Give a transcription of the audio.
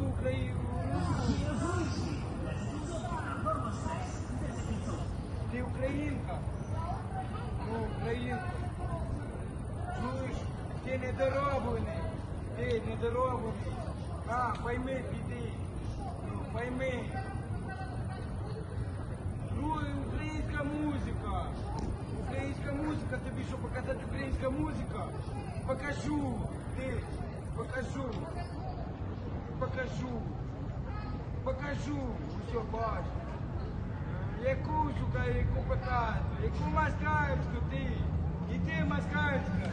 Україну. Ти українка? Ну, українка. Чуєш, ти недороблений. Ти недороблений. А, пойми, піди. Ну, пойми. Ну, українська музика. Українська музика, тобі що показати українська музика? Покажу. Ти. Покажу. Покажу. Все, бачу. Яку, сука, яку показую? Яку москальську ти? І ти москальська.